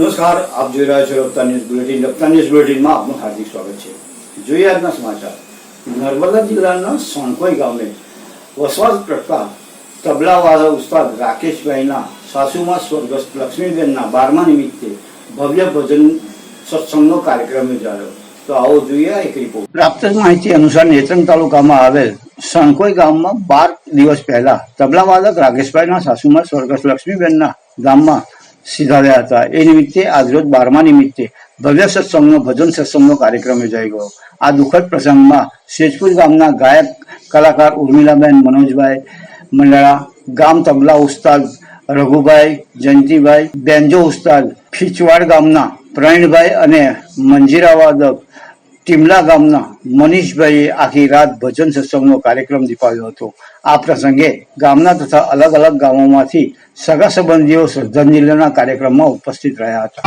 નમસ્કાર, આપ જોઈ રહ્યા છો Rapta news bulletin. Rapta news બુલેટિનમાં આપનું હાર્દિક સ્વાગત છે. જોઈએ આજના સમાચાર. નર્મદા જિલ્લાના સોનકોઈ ગામે વસવાટ કરતા તબલાવાળા ઉસ્તાદ રાકેશભાઈના સાસુમાં સ્વર્ગસ્થ લક્ષ્મીબેનના બારમા નિમિત્તે ભવ્ય ભજન સત્સંગનો કાર્યક્રમ યોજાયો. તો આવો જોઈએ એક રિપોર્ટ પ્રાપ્ત માહિતી અનુસાર નેત્રંગ તાલુકામાં આવેલ સણકોઈ ગામમાં બાર દિવસ પહેલા તબલાવાદક રાકેશભાઈના સાસુમાં સ્વર્ગસ્થ લક્ષ્મીબેનના ગામમાં સિધાર્યા હતા. એ નિમિત્તે આજરોજ બારમા નિમિત્તે ભવ્ય સત્સંગનો, ભજન સત્સંગનો કાર્યક્રમ યોજાઈ ગયો. આ દુઃખદ પ્રસંગમાં શેજપુર ગામના ગાયક કલાકાર ઉર્મિલાબેન મનોજભાઈ મંડળા, ગામ તબલા ઉસ્તાદ રઘુભાઈ જયંતિભાઈ, બેન્જો ઉસ્તાદ ફીચવાડ ગામના પ્રવીણભાઈ અને મંજીરા વાદક ટીમલા ગામના મનીષભાઈએ આખી રાત ભજન સત્સંગનો કાર્યક્રમ દીપાવ્યો હતો. આ પ્રસંગે ગામના તથા અલગ અલગ ગામોમાંથી સગા સંબંધીઓ શ્રદ્ધાંજલિના કાર્યક્રમમાં ઉપસ્થિત રહ્યા હતા.